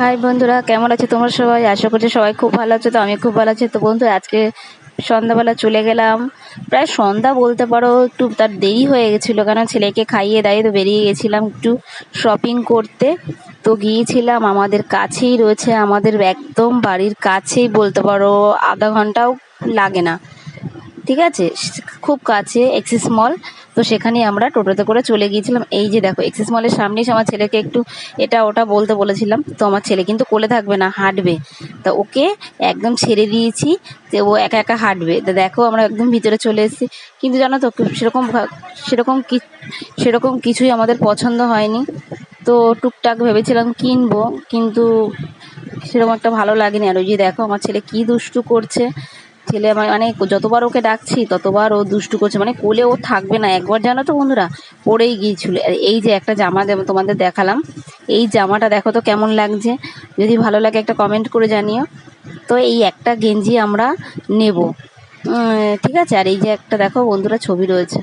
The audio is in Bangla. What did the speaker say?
হাই বন্ধুরা, কেমন আছে তোমরা সবাই? আশা করছি সবাই খুব ভালো আছে, তো আমি খুব ভালো আছি। তো বন্ধু, আজকে সন্ধ্যাবেলা চলে গেলাম। প্রায় সন্ধ্যা বলতে পারো, একটু তার দেরি হয়ে গেছিল, কারণ ছেলেকে খাইয়ে দাইয়ে তো বেরিয়ে গেছিলাম একটু শপিং করতে। তো গিয়েছিলাম, আমাদের কাছেই রয়েছে, আমাদের একদম বাড়ির কাছেই বলতে পারো, আধা ঘন্টাও লাগে না। ঠিক আছে? খুব কাছে এক্সিস মল তো সেখানে আমরা টোটোতে করে চলে গিয়েছিলাম। এই যে দেখো এক্সিস মলের সামনেই আমার ছেলেকে একটু এটা ওটা বলতে বলেছিলাম। তো আমার ছেলে কিন্তু কোলে থাকবে না, হাঁটবে। তা ওকে একদম ছেড়ে দিয়েছি যে ও একা একা হাঁটবে। তা দেখো আমরা একদম ভিতরে চলে এসেছি। কিন্তু জানো তো, সেরকম সেরকম কি, সেরকম কিছুই আমাদের পছন্দ হয়নি। তো টুকটাক ভেবেছিলাম কিনবো, কিন্তু সেরকম একটা ভালো লাগেনি। আর ওই যে দেখো, আমার ছেলে কি দুষ্টু করছে। ছেলে আমার মানে যতবার ওকে ডাকছি, ততবার ও দুষ্টু করছে। মানে কোলে ও থাকবে না। একবার জানো তো বন্ধুরা পরেই গিয়েছিল। এই যে একটা জামা তোমাদের দেখালাম। এই জামাটা দেখো তো কেমন লাগছে। যদি ভালো লাগে একটা কমেন্ট করে জানিও। তো এই একটা গেঞ্জি আমরা নেব। ঠিক আছে? আর এই যে একটা দেখো বন্ধুরা, ছবি রয়েছে।